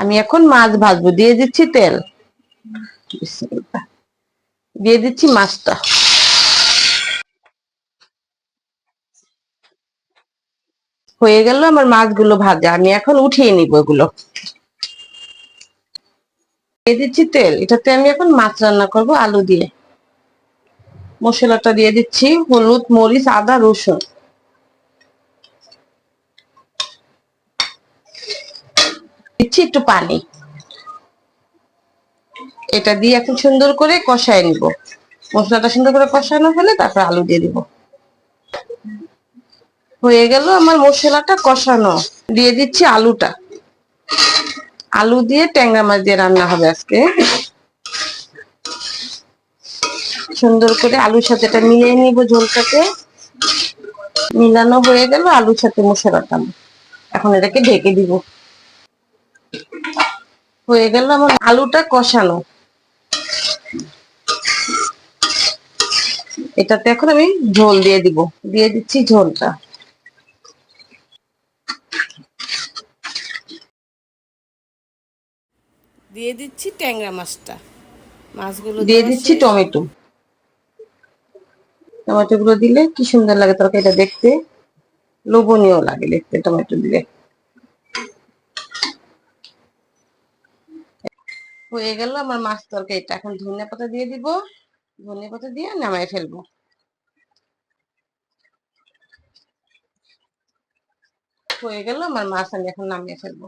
আমি এখন মাছ ভাজবো। দিয়ে দিচ্ছি তেল। দিয়ে দিচ্ছি মাছটা। হয়ে গেল আমার মাছগুলো ভাজা। আমি এখন উঠিয়ে নিব এগুলো। দিয়ে দিচ্ছি তেল। এটাতে আমি এখন মাছ রান্না করব আলু দিয়ে। মশলাটা দিয়ে দিচ্ছি হলুদ, মরিচ, আদা, রসুন। দিচ্ছি একটু পানি। এটা দিয়ে এখন সুন্দর করে কষায় নিব। মশলাটা সুন্দর করে কষানো হলে তারপর আলু দিয়ে দিব। হয়ে গেল আমার মশলাটা কষানো। দিয়ে দিচ্ছি আলুটা। আলু দিয়ে ট্যাংরা মাছ দিয়ে রান্না হবে আজকে। সুন্দর করে আলুর সাথে এটা মিলিয়ে নিব ঝোলটাকে। মিলানো হয়ে গেল আলুর সাথে মশলাটা। এখন এটাকে ঢেকে দিব। হয়ে গেল আমার আলুটা কষানো। এটাতে এখন আমি ঝোল দিয়ে দিব। দিয়ে দিচ্ছি ঝোলটা। দিয়ে দিচ্ছি ট্যাংরা মাছটা। মাছগুলো দিয়ে দিচ্ছি টমেটো টমেটো। গুলো দিলে কি সুন্দর লাগে তরকারিটা দেখতে। লোভনীয় লাগে দেখতে টমেটো দিলে। হয়ে গেল আমার মাছ তরকারিটা। এখন ধনিয়া পাতা দিয়ে দিব। ধনিয়া পাতা দিয়ে নামাই ফেলব। হয়ে গেল, আমার মাছ আমি এখন নামিয়ে ফেলব।